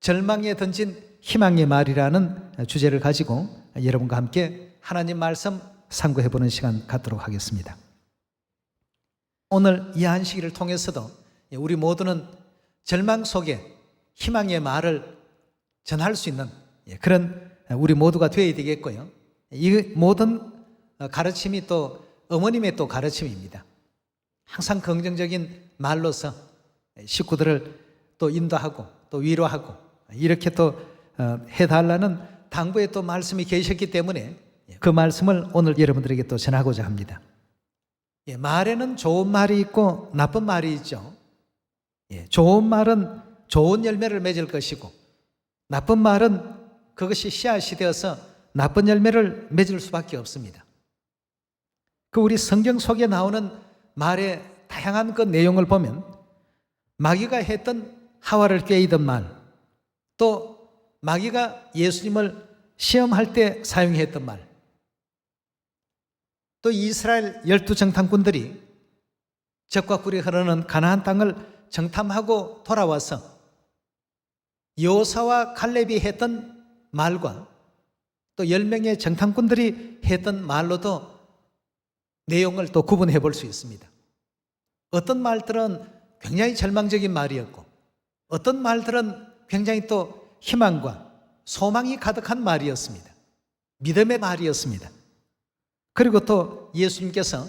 절망에 던진 희망의 말이라는 주제를 가지고 여러분과 함께 하나님 말씀 상고해 보는 시간 갖도록 하겠습니다. 오늘 이 한시기를 통해서도 우리 모두는 절망 속에 희망의 말을 전할 수 있는 그런 우리 모두가 되어야 되겠고요. 이 모든 가르침이 또 어머님의 또 가르침입니다. 항상 긍정적인 말로서 식구들을 또 인도하고 또 위로하고 이렇게 또 어, 해달라는 당부의 또 말씀이 계셨기 때문에 그 말씀을 오늘 여러분들에게 또 전하고자 합니다. 예, 말에는 좋은 말이 있고 나쁜 말이 있죠. 예, 좋은 말은 좋은 열매를 맺을 것이고 나쁜 말은 그것이 씨앗이 되어서 나쁜 열매를 맺을 수밖에 없습니다. 그 우리 성경 속에 나오는 말의 다양한 그 내용을 보면 마귀가 했던 하와를 꾀이던 말, 또 마귀가 예수님을 시험할 때 사용했던 말, 또 이스라엘 열두 정탐꾼들이 적과 꿀이 흐르는 가나안 땅을 정탐하고 돌아와서 여호사와 칼렙이 했던 말과 또열 명의 정탐꾼들이 했던 말로도 내용을 또 구분해 볼 수 있습니다. 어떤 말들은 굉장히 절망적인 말이었고 어떤 말들은 굉장히 또 희망과 소망이 가득한 말이었습니다. 믿음의 말이었습니다. 그리고 또 예수님께서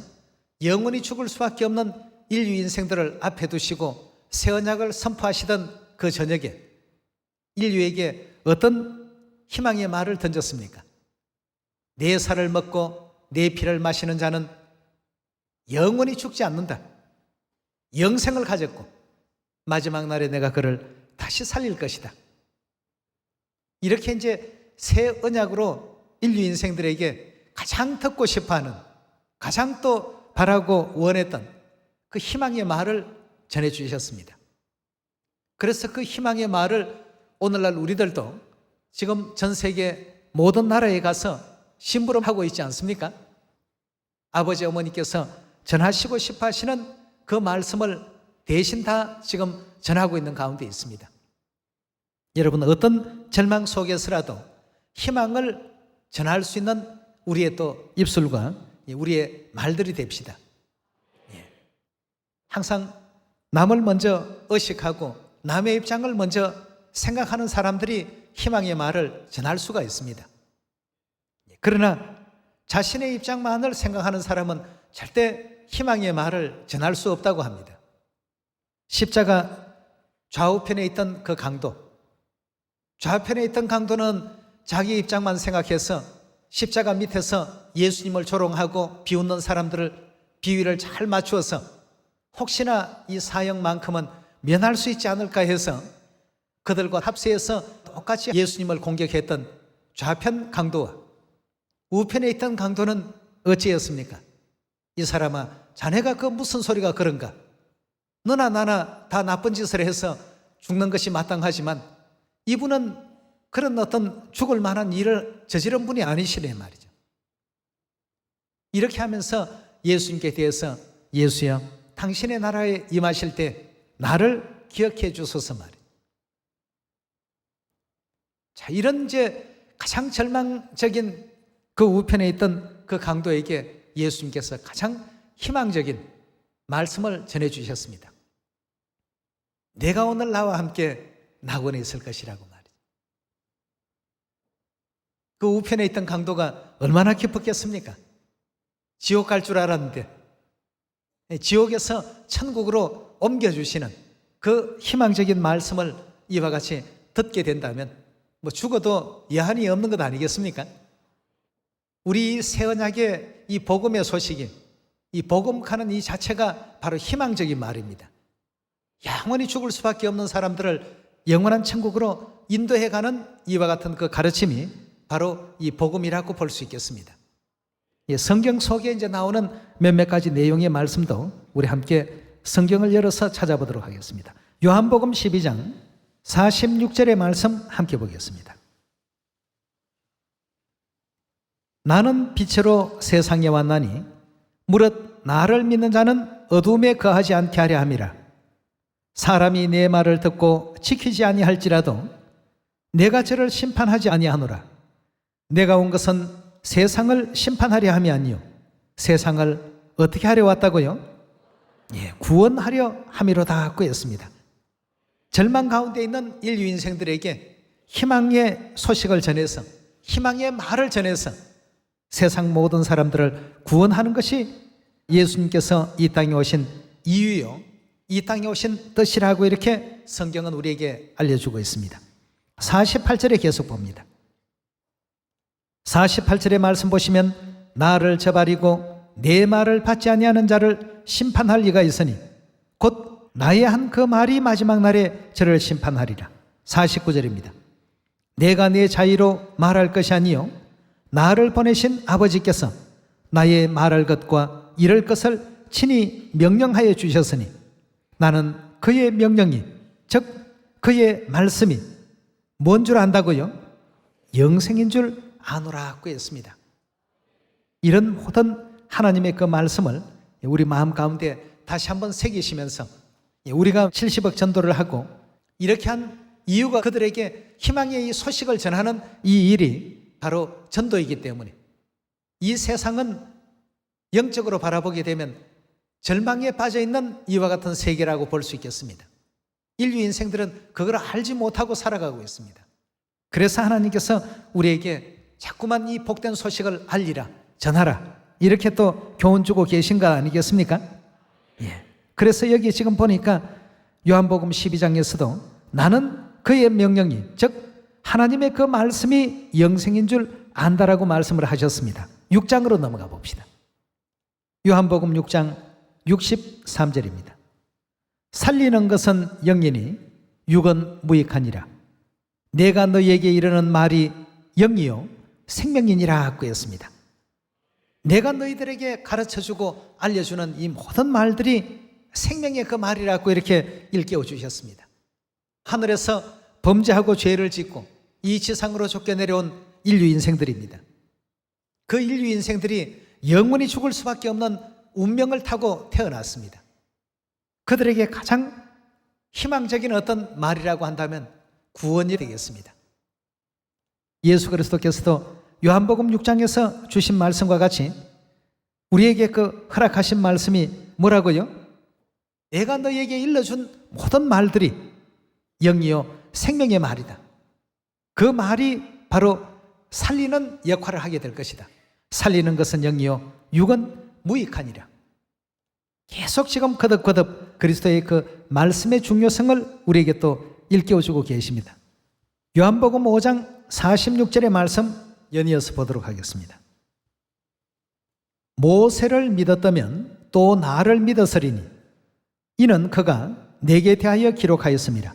영원히 죽을 수밖에 없는 인류 인생들을 앞에 두시고 새 언약을 선포하시던 그 저녁에 인류에게 어떤 희망의 말을 던졌습니까? 내 살을 먹고 내 피를 마시는 자는 영원히 죽지 않는다. 영생을 가졌고 마지막 날에 내가 그를 다시 살릴 것이다. 이렇게 이제 새 언약으로 인류 인생들에게 가장 듣고 싶어 하는 가장 또 바라고 원했던 그 희망의 말을 전해 주셨습니다. 그래서 그 희망의 말을 오늘날 우리들도 지금 전 세계 모든 나라에 가서 심부름하고 있지 않습니까? 아버지 어머니께서 전하시고 싶어 하시는 그 말씀을 대신 다 지금 전하고 있는 가운데 있습니다. 여러분 어떤 절망 속에서라도 희망을 전할 수 있는 우리의 또 입술과 우리의 말들이 됩시다. 예. 항상 남을 먼저 의식하고 남의 입장을 먼저 생각하는 사람들이 희망의 말을 전할 수가 있습니다. 예. 그러나 자신의 입장만을 생각하는 사람은 절대 희망의 말을 전할 수 없다고 합니다. 십자가 좌우편에 있던 그 강도, 좌편에 있던 강도는 자기 입장만 생각해서 십자가 밑에서 예수님을 조롱하고 비웃는 사람들을 비위를 잘 맞추어서 혹시나 이 사형만큼은 면할 수 있지 않을까 해서 그들과 합세해서 똑같이 예수님을 공격했던 좌편 강도와 우편에 있던 강도는 어찌였습니까? 이 사람아, 자네가 그 무슨 소리가 그런가? 너나 나나 다 나쁜 짓을 해서 죽는 것이 마땅하지만 이분은 그런 어떤 죽을 만한 일을 저지른 분이 아니시네 말이죠. 이렇게 하면서 예수님께 대해서 예수여, 당신의 나라에 임하실 때 나를 기억해 주소서 말이에요. 자, 이런 이제 가장 절망적인 그 우편에 있던 그 강도에게 예수님께서 가장 희망적인 말씀을 전해 주셨습니다. 내가 오늘 나와 함께 낙원에 있을 것이라고 말이죠. 그 우편에 있던 강도가 얼마나 기뻤겠습니까? 지옥 갈 줄 알았는데 지옥에서 천국으로 옮겨주시는 그 희망적인 말씀을 이와 같이 듣게 된다면 뭐 죽어도 여한이 없는 것 아니겠습니까? 우리 새 언약의 이 복음의 소식이 이 복음하는 이 자체가 바로 희망적인 말입니다. 영원히 죽을 수밖에 없는 사람들을 영원한 천국으로 인도해 가는 이와 같은 그 가르침이 바로 이 복음이라고 볼 수 있겠습니다. 예, 성경 속에 이제 나오는 몇몇 가지 내용의 말씀도 우리 함께 성경을 열어서 찾아보도록 하겠습니다. 요한복음 12장 46절의 말씀 함께 보겠습니다. 나는 빛으로 세상에 왔나니 무릇 나를 믿는 자는 어둠에 거하지 않게 하려 함이라. 사람이 내 말을 듣고 지키지 아니할지라도 내가 저를 심판하지 아니하노라. 내가 온 것은 세상을 심판하려 함이 아니요 세상을 어떻게 하려 왔다고요? 예, 구원하려 함이로다 하고 했습니다. 절망 가운데 있는 인류 인생들에게 희망의 소식을 전해서 희망의 말을 전해서 세상 모든 사람들을 구원하는 것이 예수님께서 이 땅에 오신 이유요. 이 땅에 오신 뜻이라고 이렇게 성경은 우리에게 알려주고 있습니다. 48절에 계속 봅니다. 48절의 말씀 보시면 나를 저버리고 내 말을 받지 아니하는 자를 심판할 리가 있으니 곧 나의 한 그 말이 마지막 날에 저를 심판하리라. 49절입니다. 내가 내 자의로 말할 것이 아니요 나를 보내신 아버지께서 나의 말할 것과 이럴 것을 친히 명령하여 주셨으니 나는 그의 명령이 즉 그의 말씀이 뭔 줄 안다고요? 영생인 줄 아노라고 했습니다. 이런 모든 하나님의 그 말씀을 우리 마음 가운데 다시 한번 새기시면서 우리가 70억 전도를 하고 이렇게 한 이유가 그들에게 희망의 이 소식을 전하는 이 일이 바로 전도이기 때문에 이 세상은 영적으로 바라보게 되면 절망에 빠져 있는 이와 같은 세계라고 볼 수 있겠습니다. 인류 인생들은 그걸 알지 못하고 살아가고 있습니다. 그래서 하나님께서 우리에게 자꾸만 이 복된 소식을 알리라, 전하라, 이렇게 또 교훈 주고 계신 거 아니겠습니까? 예. 그래서 여기 지금 보니까 요한복음 12장에서도 나는 그의 명령이, 즉, 하나님의 그 말씀이 영생인 줄 안다라고 말씀을 하셨습니다. 6장으로 넘어가 봅시다. 요한복음 6장 63절입니다. 살리는 것은 영이니 육은 무익하니라. 내가 너희에게 이르는 말이 영이요 생명이니라 하고 했습니다. 내가 너희들에게 가르쳐 주고 알려주는 이 모든 말들이 생명의 그 말이라고 이렇게 일깨워 주셨습니다. 하늘에서 범죄하고 죄를 짓고 이 지상으로 쫓겨 내려온 인류 인생들입니다. 그 인류 인생들이 영원히 죽을 수밖에 없는 운명을 타고 태어났습니다. 그들에게 가장 희망적인 어떤 말이라고 한다면 구원이 되겠습니다. 예수 그리스도께서도 요한복음 6장에서 주신 말씀과 같이 우리에게 그 허락하신 말씀이 뭐라고요? 내가 너희에게 일러준 모든 말들이 영이요 생명의 말이다. 그 말이 바로 살리는 역할을 하게 될 것이다. 살리는 것은 영이요 육은 무익하니라. 계속 지금 거듭거듭 그리스도의 그 말씀의 중요성을 우리에게 또 일깨워주고 계십니다. 요한복음 5장 46절의 말씀 연이어서 보도록 하겠습니다. 모세를 믿었다면 또 나를 믿었으리니 이는 그가 내게 대하여 기록하였습니다.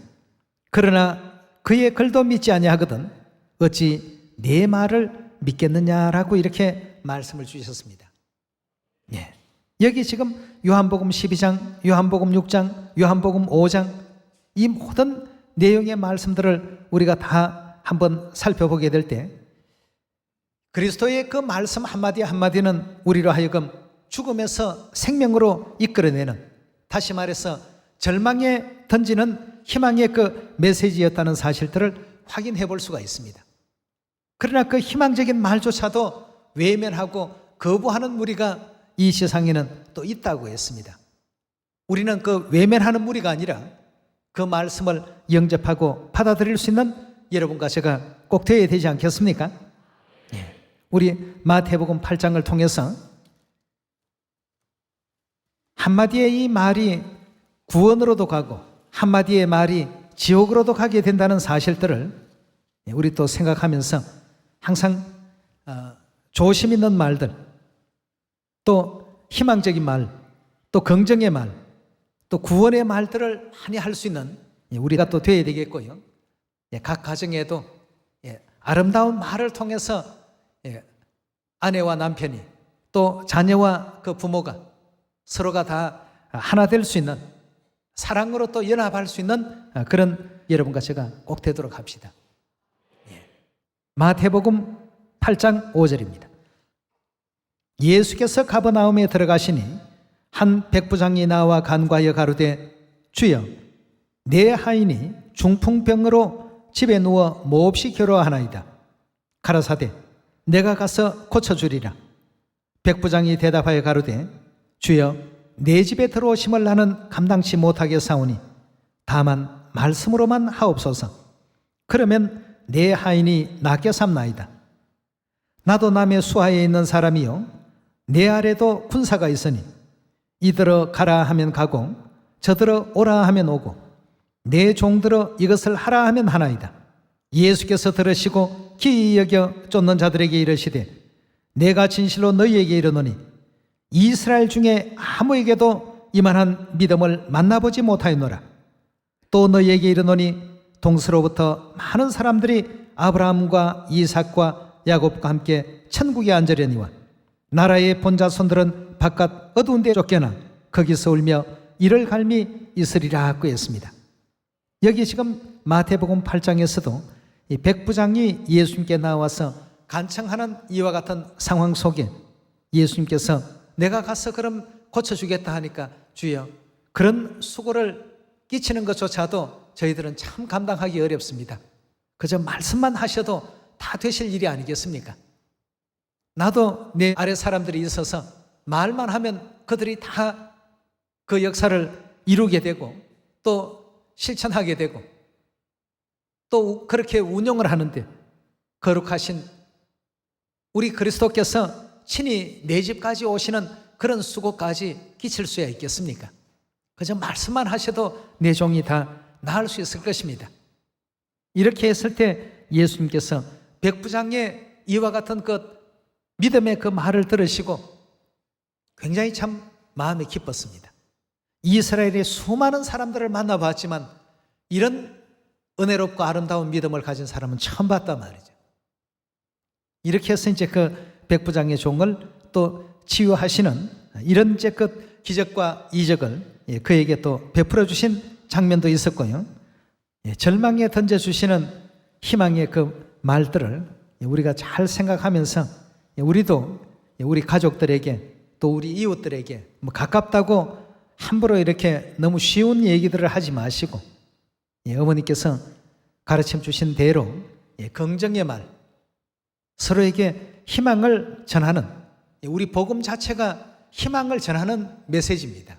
그러나 그의 글도 믿지 아니하거든 어찌 내 말을 믿겠느냐라고 이렇게 말씀을 주셨습니다. 예. 여기 지금 요한복음 12장, 요한복음 6장, 요한복음 5장 이 모든 내용의 말씀들을 우리가 다 한번 살펴보게 될 때 그리스도의 그 말씀 한마디 한마디는 우리로 하여금 죽음에서 생명으로 이끌어내는 다시 말해서 절망에 던지는 희망의 그 메시지였다는 사실들을 확인해 볼 수가 있습니다. 그러나 그 희망적인 말조차도 외면하고 거부하는 무리가 이 세상에는 또 있다고 했습니다. 우리는 그 외면하는 무리가 아니라 그 말씀을 영접하고 받아들일 수 있는 여러분과 제가 꼭 되어야 되지 않겠습니까? 예. 우리 마태복음 8장을 통해서 한마디의 이 말이 구원으로도 가고 한마디의 말이 지옥으로도 가게 된다는 사실들을 우리 또 생각하면서 항상 어, 조심 있는 말들, 또 희망적인 말, 또 긍정의 말, 또 구원의 말들을 많이 할 수 있는 우리가 또 되어야 되겠고요. 예, 각 가정에도 예, 아름다운 말을 통해서 예, 아내와 남편이 또 자녀와 그 부모가 서로가 다 하나 될 수 있는 사랑으로 또 연합할 수 있는 그런 여러분과 제가 꼭 되도록 합시다. 마태복음 8장 5절입니다. 예수께서 가버나움에 들어가시니 한 백부장이 나와 간과하여 가로되 주여 내 하인이 중풍병으로 집에 누워 몹시 괴로워하나이다. 가라사대 내가 가서 고쳐주리라. 백부장이 대답하여 가로되 주여 내 집에 들어오심을 나는 감당치 못하게 사오니 다만 말씀으로만 하옵소서. 그러면 내 하인이 낫게 삼나이다. 나도 남의 수하에 있는 사람이요 내 아래도 군사가 있으니 이들어 가라 하면 가고 저들어 오라 하면 오고 내 종들어 이것을 하라 하면 하나이다. 예수께서 들으시고 기이 여겨 쫓는 자들에게 이르시되 내가 진실로 너희에게 이르노니 이스라엘 중에 아무에게도 이만한 믿음을 만나보지 못하였노라. 또 너희에게 이르노니 동서로부터 많은 사람들이 아브라함과 이삭과 야곱과 함께 천국에 앉으려니와 나라의 본자손들은 바깥 어두운 데 쫓겨나 거기서 울며 이를 갈미 있으리라 하고 했습니다. 여기 지금 마태복음 8장에서도 이 백부장이 예수님께 나와서 간청하는 이와 같은 상황 속에 예수님께서 내가 가서 그럼 고쳐주겠다 하니까 주여 그런 수고를 끼치는 것조차도 저희들은 참 감당하기 어렵습니다. 그저 말씀만 하셔도 다 되실 일이 아니겠습니까? 나도 내 아래 사람들이 있어서 말만 하면 그들이 다 그 역사를 이루게 되고 또 실천하게 되고 또 그렇게 운영을 하는데 거룩하신 우리 그리스도께서 친히 내 집까지 오시는 그런 수고까지 끼칠 수야 있겠습니까? 그저 말씀만 하셔도 내 종이 다 나을 수 있을 것입니다. 이렇게 했을 때 예수님께서 백부장의 이와 같은 그 믿음의 그 말을 들으시고 굉장히 참 마음이 기뻤습니다. 이스라엘의 수많은 사람들을 만나봤지만 이런 은혜롭고 아름다운 믿음을 가진 사람은 처음 봤단 말이죠. 이렇게 해서 이제 그 백부장의 종을 또 치유하시는 이런 이제 그 기적과 이적을 예, 그에게 또 베풀어 주신 장면도 있었고요. 예, 절망에 던져 주시는 희망의 그 말들을 우리가 잘 생각하면서 예, 우리도 우리 가족들에게 또 우리 이웃들에게 뭐 가깝다고 함부로 이렇게 너무 쉬운 얘기들을 하지 마시고 예, 어머니께서 가르침 주신 대로 예, 긍정의 말, 서로에게 희망을 전하는 예, 우리 복음 자체가 희망을 전하는 메시지입니다.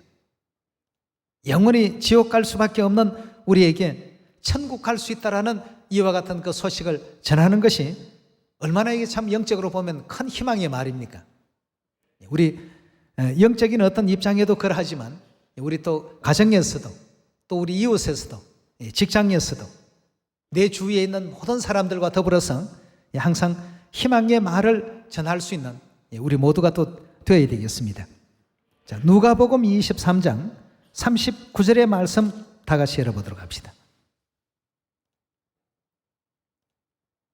영원히 지옥 갈 수밖에 없는 우리에게 천국 갈 수 있다라는 이와 같은 그 소식을 전하는 것이 얼마나 이게 참 영적으로 보면 큰 희망의 말입니까? 우리 영적인 어떤 입장에도 그러하지만 우리 또 가정에서도 또 우리 이웃에서도 직장에서도 내 주위에 있는 모든 사람들과 더불어서 항상 희망의 말을 전할 수 있는 우리 모두가 또 되어야 되겠습니다. 자, 누가복음 23장 39절의 말씀 다 같이 열어보도록 합시다.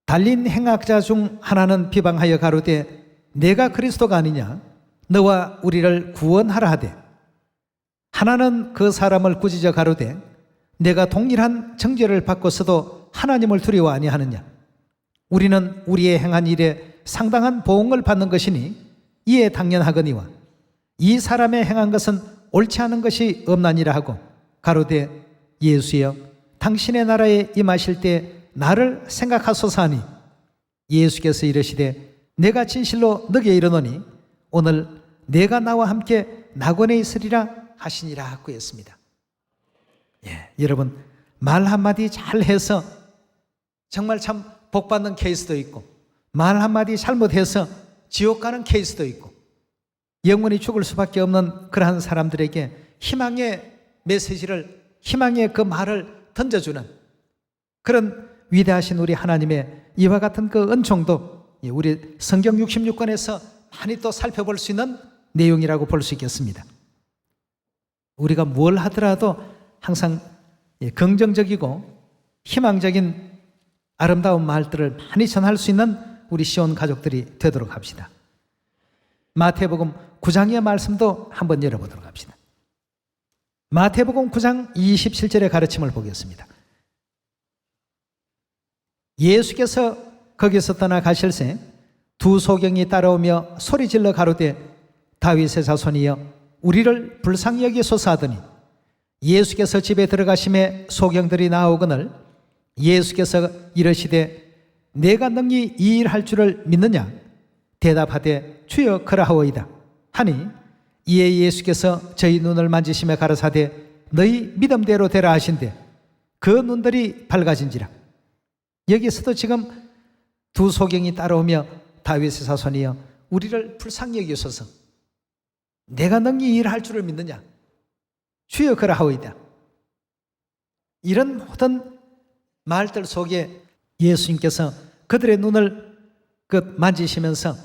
달린 행악자 중 하나는 비방하여 가로되 내가 그리스도가 아니냐? 너와 우리를 구원하라 하되. 하나는 그 사람을 꾸짖어 가로되 내가 동일한 정죄를 받고서도 하나님을 두려워 아니하느냐? 우리는 우리의 행한 일에 상당한 보응을 받는 것이니 이에 당연하거니와 이 사람의 행한 것은 옳지 않은 것이 없나니라 하고 가로되 예수여 당신의 나라에 임하실 때 나를 생각하소서 하니 예수께서 이르시되 내가 진실로 너게 이르노니 오늘 내가 나와 함께 낙원에 있으리라 하시니라 하고 했습니다. 예, 여러분 말 한마디 잘 해서 정말 참 복받는 케이스도 있고 말 한마디 잘못해서 지옥 가는 케이스도 있고 영원히 죽을 수밖에 없는 그러한 사람들에게 희망의 메시지를 희망의 그 말을 던져주는 그런 위대하신 우리 하나님의 이와 같은 그 은총도 우리 성경 66권에서 많이 또 살펴볼 수 있는 내용이라고 볼 수 있겠습니다. 우리가 뭘 하더라도 항상 긍정적이고 희망적인 아름다운 말들을 많이 전할 수 있는 우리 시온 가족들이 되도록 합시다. 마태복음 9장의 말씀도 한번 열어보도록 합시다. 마태복음 9장 27절의 가르침을 보겠습니다. 예수께서 거기서 떠나 가실새 두 소경이 따라오며 소리질러 가로되 다윗의 자손이여 우리를 불쌍히 여기소서 하더니 예수께서 집에 들어가심에 소경들이 나오거늘 예수께서 이르시되 내가 능히 이 일 할 줄을 믿느냐? 대답하되 주여 그라하오이다. 하니 이에 예수께서 저희 눈을 만지시며 가라사대 너희 믿음대로 되라 하신대. 그 눈들이 밝아진지라 여기서도 지금 두 소경이 따라오며 다윗의 사손이여 우리를 불쌍히 여기소서. 내가 능히 이일할 줄을 믿느냐? 주여 그라하오이다. 이런 모든 말들 속에 예수님께서 그들의 눈을 그 만지시면서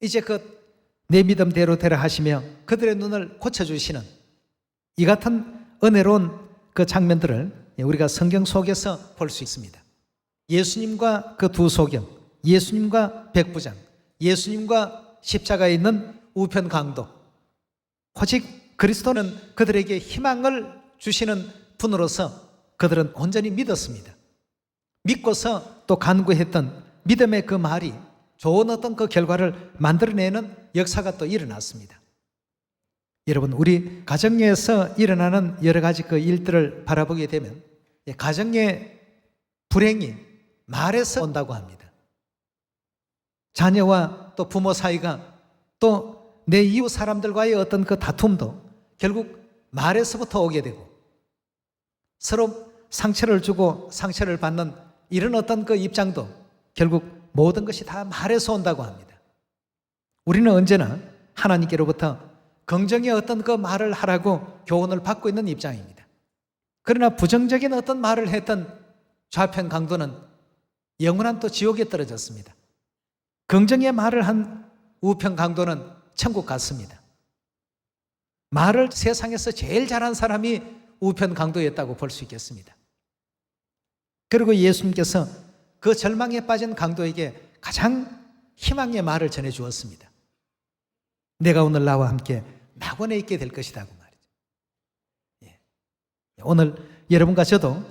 이제 그내 믿음대로 되라 하시며 그들의 눈을 고쳐주시는 이 같은 은혜로운 그 장면들을 우리가 성경 속에서 볼 수 있습니다. 예수님과 그 두 소경, 예수님과 백부장, 예수님과 십자가에 있는 우편 강도. 오직 그리스도는 그들에게 희망을 주시는 분으로서 그들은 온전히 믿었습니다. 믿고서 또 간구했던 믿음의 그 말이 좋은 어떤 그 결과를 만들어내는 역사가 또 일어났습니다. 여러분, 우리 가정에서 일어나는 여러 가지 그 일들을 바라보게 되면 예, 가정의 불행이 말에서 온다고 합니다. 자녀와 또 부모 사이가 또 내 이웃 사람들과의 어떤 그 다툼도 결국 말에서부터 오게 되고 서로 상처를 주고 상처를 받는 이런 어떤 그 입장도 결국 모든 것이 다 말에서 온다고 합니다. 우리는 언제나 하나님께로부터 긍정의 어떤 그 말을 하라고 교훈을 받고 있는 입장입니다. 그러나 부정적인 어떤 말을 했던 좌편 강도는 영원한 또 지옥에 떨어졌습니다. 긍정의 말을 한 우편 강도는 천국 갔습니다. 말을 세상에서 제일 잘한 사람이 우편 강도였다고 볼 수 있겠습니다. 그리고 예수님께서 그 절망에 빠진 강도에게 가장 희망의 말을 전해 주었습니다. 내가 오늘 나와 함께 낙원에 있게 될 것이다. 그 말이죠. 예. 오늘 여러분과 저도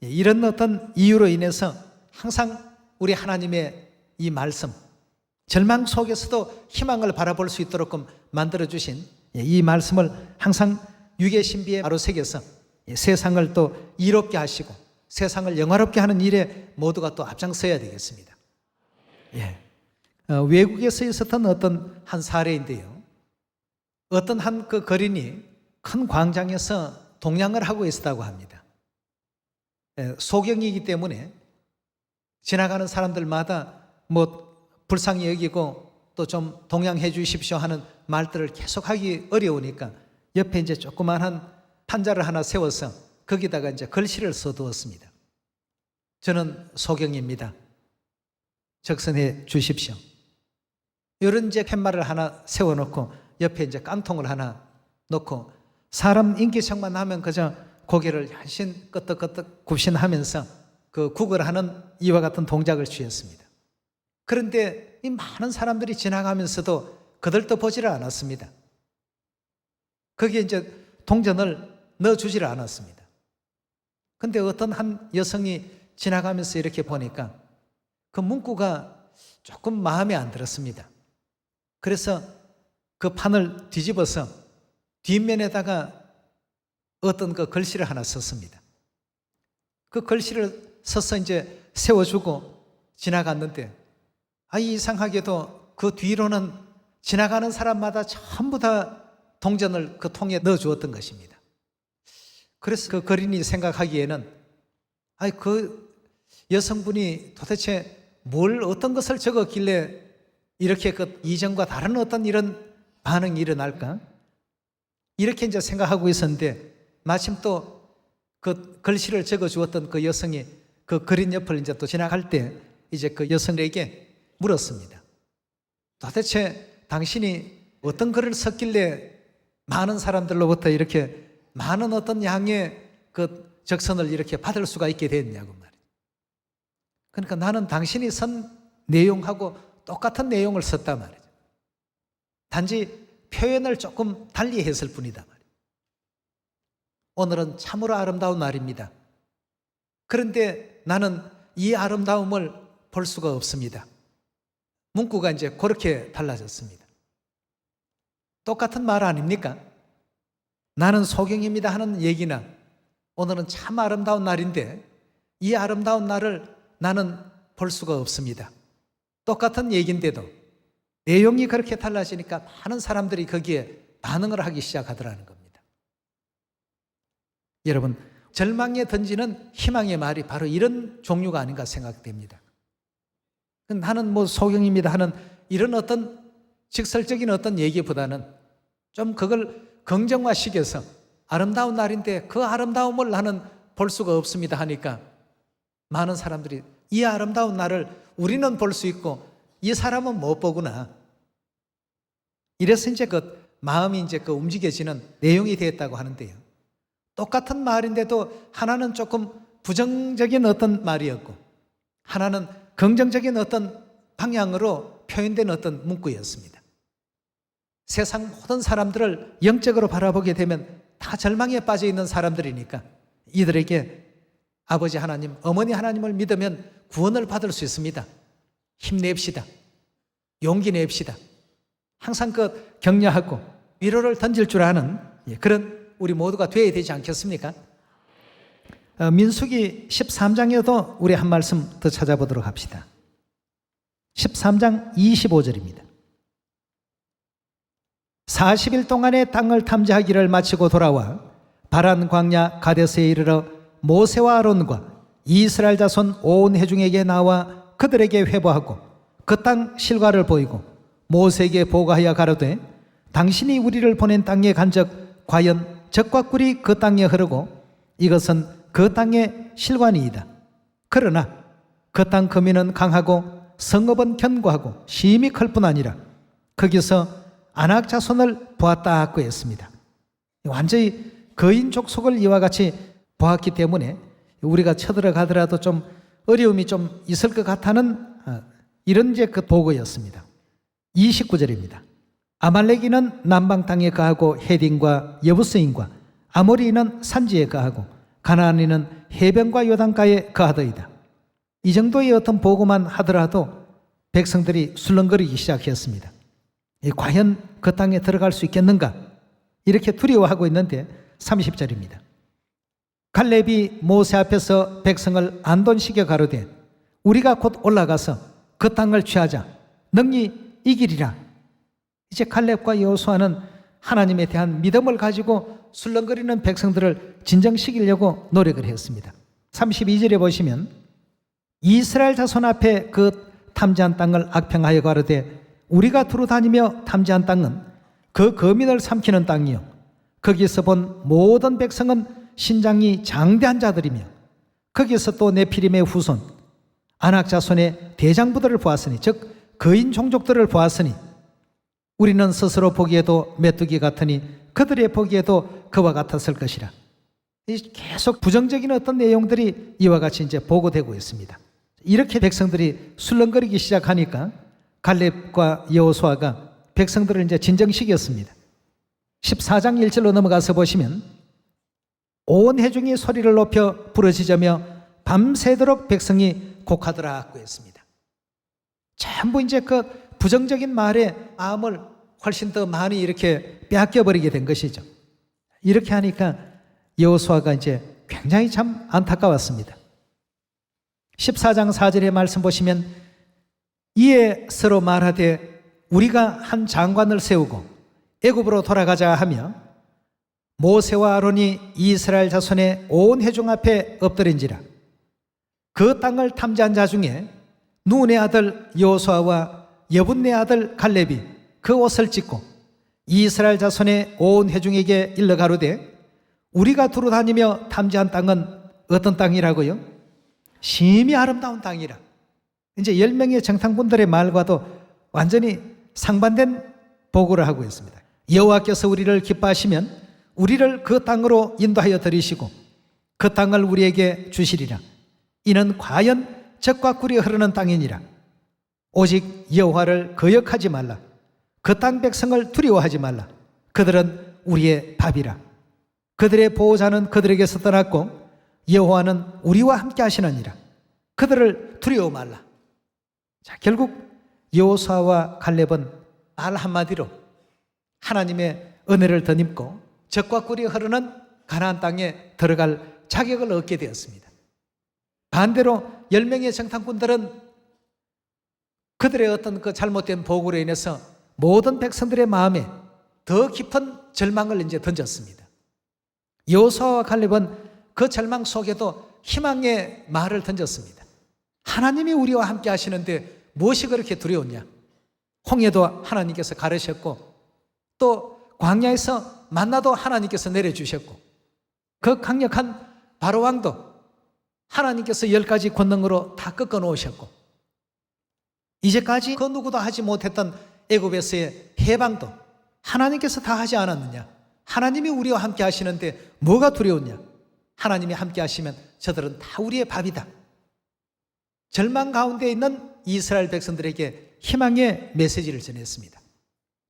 이런 어떤 이유로 인해서 항상 우리 하나님의 이 말씀, 절망 속에서도 희망을 바라볼 수 있도록 만들어주신 이 말씀을 항상 유계 신비에 바로 새겨서 세상을 또 이롭게 하시고 세상을 영화롭게 하는 일에 모두가 또 앞장서야 되겠습니다. 예. 어, 외국에서 있었던 어떤 한 사례인데요. 어떤 한 그 거린이 큰 광장에서 동양을 하고 있었다고 합니다. 예, 소경이기 때문에 지나가는 사람들마다 뭐 불쌍히 여기고 또 좀 동양해 주십시오 하는 말들을 계속 하기 어려우니까 옆에 이제 조그만한 판자를 하나 세워서 거기다가 이제 글씨를 써두었습니다. 저는 소경입니다. 적선해 주십시오. 이런 이제 팻말을 하나 세워놓고 옆에 이제 깡통을 하나 놓고 사람 인기척만 하면 그저 고개를 한신 끄덕끄덕 굽신하면서 그 구걸하는 이와 같은 동작을 취했습니다. 그런데 이 많은 사람들이 지나가면서도 그들도 보지를 않았습니다. 거기에 이제 동전을 넣어주지를 않았습니다. 근데 어떤 한 여성이 지나가면서 이렇게 보니까 그 문구가 조금 마음에 안 들었습니다. 그래서 그 판을 뒤집어서 뒷면에다가 어떤 그 글씨를 하나 썼습니다. 그 글씨를 써서 이제 세워주고 지나갔는데 아 이상하게도 그 뒤로는 지나가는 사람마다 전부 다 동전을 그 통에 넣어 주었던 것입니다. 그래서 그 거린이 생각하기에는 아이 그 여성분이 도대체 뭘 어떤 것을 적었길래 이렇게 그 이전과 다른 어떤 이런 반응이 일어날까? 이렇게 이제 생각하고 있었는데 마침 또 그 글씨를 적어 주었던 그 여성이 그 그린 옆을 이제 또 지나갈 때 이제 그 여성에게 물었습니다. 도대체 당신이 어떤 글을 썼길래 많은 사람들로부터 이렇게 많은 어떤 양의 그 적선을 이렇게 받을 수가 있게 됐냐고 말이에요. 그러니까 나는 당신이 쓴 내용하고 똑같은 내용을 썼단 말이죠. 단지 표현을 조금 달리 했을 뿐이다 말이에요. 오늘은 참으로 아름다운 날입니다. 그런데 나는 이 아름다움을 볼 수가 없습니다. 문구가 이제 그렇게 달라졌습니다. 똑같은 말 아닙니까? 나는 소경입니다 하는 얘기나 오늘은 참 아름다운 날인데 이 아름다운 날을 나는 볼 수가 없습니다. 똑같은 얘기인데도 내용이 그렇게 달라지니까 많은 사람들이 거기에 반응을 하기 시작하더라는 겁니다. 여러분, 절망에 던지는 희망의 말이 바로 이런 종류가 아닌가 생각됩니다. 나는 뭐 소경입니다 하는 이런 어떤 직설적인 어떤 얘기보다는 좀 그걸 긍정화시켜서 아름다운 날인데 그 아름다움을 나는 볼 수가 없습니다 하니까 많은 사람들이 이 아름다운 날을 우리는 볼 수 있고 이 사람은 못 보구나. 이래서 이제 그 마음이 이제 그 움직여지는 내용이 되었다고 하는데요. 똑같은 말인데도 하나는 조금 부정적인 어떤 말이었고 하나는 긍정적인 어떤 방향으로 표현된 어떤 문구였습니다. 세상 모든 사람들을 영적으로 바라보게 되면 다 절망에 빠져 있는 사람들이니까 이들에게 아버지 하나님, 어머니 하나님을 믿으면 구원을 받을 수 있습니다. 힘냅시다. 용기 냅시다. 항상 그 격려하고 위로를 던질 줄 아는 예, 그런 우리 모두가 되어야 되지 않겠습니까? 어, 민수기 13장에도 우리 한 말씀 더 찾아보도록 합시다. 13장 25절입니다. 40일 동안의 땅을 탐지하기를 마치고 돌아와 바란 광야 가데스에 이르러 모세와 아론과 이스라엘 자손 온 회중에게 나와 그들에게 회보하고 그 땅 실과를 보이고 모세에게 보고하여 가로되 당신이 우리를 보낸 땅에 간 적 과연 적과 꿀이 그 땅에 흐르고 이것은 그 땅의 실관이이다. 그러나 그 땅 거민은 강하고 성읍은 견고하고 심히 클 뿐 아니라 거기서 안악 자손을 보았다 했습니다. 완전히 거인 족 속을 이와 같이 보았기 때문에 우리가 쳐들어가더라도 좀 어려움이 좀 있을 것 같다는 어, 이런 이제 그 보고였습니다. 29절입니다. 아말렉이는 남방 땅에 거하고 헤딘과 여부스인과 아모리는 산지에 거하고 가나안이는 해변과 요단가에 거하더이다. 이 정도의 어떤 보고만 하더라도 백성들이 술렁거리기 시작했습니다. 과연 그 땅에 들어갈 수 있겠는가? 이렇게 두려워하고 있는데 30절입니다. 갈렙이 모세 앞에서 백성을 안돈시켜 가로되 우리가 곧 올라가서 그 땅을 취하자 능히 이기리라. 이제 갈렙과 여호수아는 하나님에 대한 믿음을 가지고 술렁거리는 백성들을 진정시키려고 노력을 했습니다. 32절에 보시면 이스라엘 자손 앞에 그 탐지한 땅을 악평하여 가로되 우리가 두루 다니며 탐지한 땅은 그 거민을 삼키는 땅이요 거기서 본 모든 백성은 신장이 장대한 자들이며 거기서 또 네피림의 후손 안악 자손의 대장부들을 보았으니 즉 거인 종족들을 보았으니 우리는 스스로 보기에도 메뚜기 같으니 그들의 보기에도 그와 같았을 것이라. 계속 부정적인 어떤 내용들이 이와 같이 이제 보고되고 있습니다. 이렇게 백성들이 술렁거리기 시작하니까 갈렙과 여호수아가 백성들을 이제 진정시켰습니다. 14장 1절로 넘어가서 보시면 온 해중이 소리를 높여 부르짖으며 밤새도록 백성이 곡하더라고 했습니다. 전부 이제 그 부정적인 말에 마음을 훨씬 더 많이 이렇게 빼앗겨 버리게 된 것이죠. 이렇게 하니까 여호수아가 이제 굉장히 참 안타까웠습니다. 14장 4절의 말씀 보시면 이에 서로 말하되 우리가 한 장관을 세우고 애굽으로 돌아가자 하며 모세와 아론이 이스라엘 자손의 온 회중 앞에 엎드린지라 그 땅을 탐지한 자 중에 눈의 아들 여호수아와 여분네 아들 갈렙이 그 옷을 찢고 이스라엘 자손의 온 회중에게 일러 가로되 우리가 두루 다니며 탐지한 땅은 어떤 땅이라고요? 심히 아름다운 땅이라. 이제 열 명의 정탐꾼들의 말과도 완전히 상반된 보고를 하고 있습니다. 여호와께서 우리를 기뻐하시면 우리를 그 땅으로 인도하여 들이시고 그 땅을 우리에게 주시리라. 이는 과연 적과 꿀이 흐르는 땅이니라. 오직 여호와를 거역하지 말라. 그 땅 백성을 두려워하지 말라. 그들은 우리의 밥이라. 그들의 보호자는 그들에게서 떠났고 여호와는 우리와 함께 하시느니라. 그들을 두려워 말라. 자, 결국 여호수아와 갈렙은 말 한마디로 하나님의 은혜를 덧입고 적과 꿀이 흐르는 가나안 땅에 들어갈 자격을 얻게 되었습니다. 반대로 10명의 정탐꾼들은 그들의 어떤 그 잘못된 보고로 인해서 모든 백성들의 마음에 더 깊은 절망을 이제 던졌습니다. 여호수아와 갈렙은 그 절망 속에도 희망의 말을 던졌습니다. 하나님이 우리와 함께 하시는데 무엇이 그렇게 두려웠냐? 홍해도 하나님께서 가르셨고 또 광야에서 만나도 하나님께서 내려주셨고 그 강력한 바로 왕도 하나님께서 열 가지 권능으로 다 꺾어 놓으셨고 이제까지 그 누구도 하지 못했던 애굽에서의 해방도 하나님께서 다 하지 않았느냐? 하나님이 우리와 함께 하시는데 뭐가 두려웠냐? 하나님이 함께 하시면 저들은 다 우리의 밥이다. 절망 가운데 있는 이스라엘 백성들에게 희망의 메시지를 전했습니다.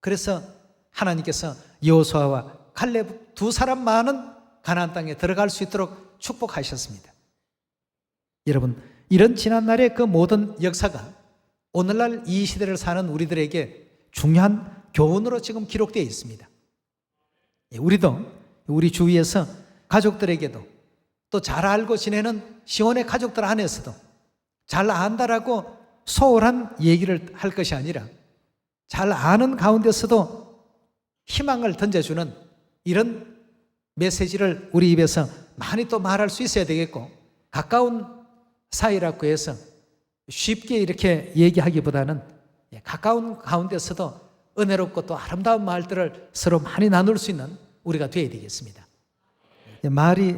그래서 하나님께서 여호수아와 칼렙 두 사람만은 가나안 땅에 들어갈 수 있도록 축복하셨습니다. 여러분, 이런 지난 날의 그 모든 역사가 오늘날 이 시대를 사는 우리들에게 중요한 교훈으로 지금 기록되어 있습니다. 예, 우리도 우리 주위에서 가족들에게도 또 잘 알고 지내는 시온의 가족들 안에서도 잘 안다라고 소홀한 얘기를 할 것이 아니라 잘 아는 가운데서도 희망을 던져주는 이런 메시지를 우리 입에서 많이 또 말할 수 있어야 되겠고 가까운 사이라고 해서 쉽게 이렇게 얘기하기보다는 예, 가까운 가운데서도 은혜롭고 또 아름다운 말들을 서로 많이 나눌 수 있는 우리가 되어야 되겠습니다. 예, 말이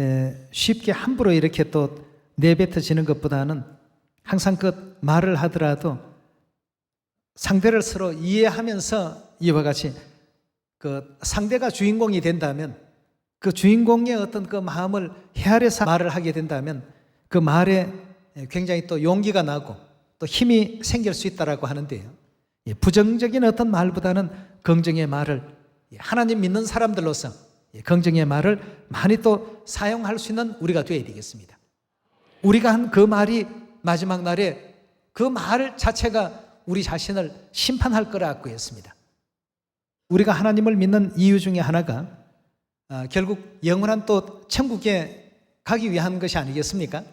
에, 쉽게 함부로 이렇게 또 내뱉어지는 것보다는 항상 그 말을 하더라도 상대를 서로 이해하면서 이와 같이 그 상대가 주인공이 된다면 그 주인공의 어떤 그 마음을 헤아려서 말을 하게 된다면 그 말에 굉장히 또 용기가 나고 또 힘이 생길 수 있다라고 하는데요. 예, 부정적인 어떤 말보다는 긍정의 말을 예, 하나님 믿는 사람들로서 예, 긍정의 말을 많이 또 사용할 수 있는 우리가 되어야 되겠습니다. 우리가 한 그 말이 마지막 날에 그 말 자체가 우리 자신을 심판할 거라고 했습니다. 우리가 하나님을 믿는 이유 중에 하나가 아, 결국 영원한 또 천국에 가기 위한 것이 아니겠습니까?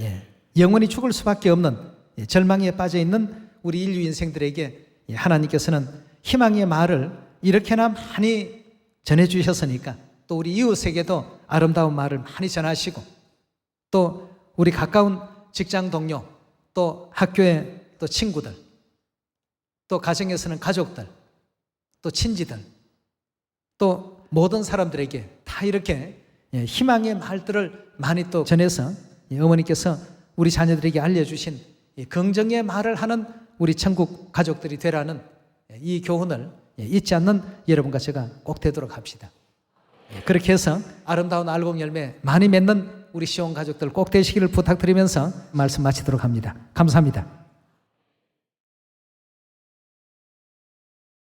예. 영원히 죽을 수밖에 없는 예, 절망에 빠져 있는 우리 인류 인생들에게 예, 하나님께서는 희망의 말을 이렇게나 많이 전해 주셨으니까 또 우리 이웃에게도 아름다운 말을 많이 전하시고 또 우리 가까운 직장 동료 또 학교의 또 친구들 또 가정에서는 가족들 또 친지들 또 모든 사람들에게 다 이렇게 예, 희망의 말들을 많이 또 전해서 예, 어머니께서 우리 자녀들에게 알려주신 이 긍정의 말을 하는 우리 천국 가족들이 되라는 예, 이 교훈을 예, 잊지 않는 여러분과 제가 꼭 되도록 합시다. 예, 그렇게 해서 아름다운 알곡 열매 많이 맺는 우리 시온 가족들 꼭 되시기를 부탁드리면서 말씀 마치도록 합니다. 감사합니다.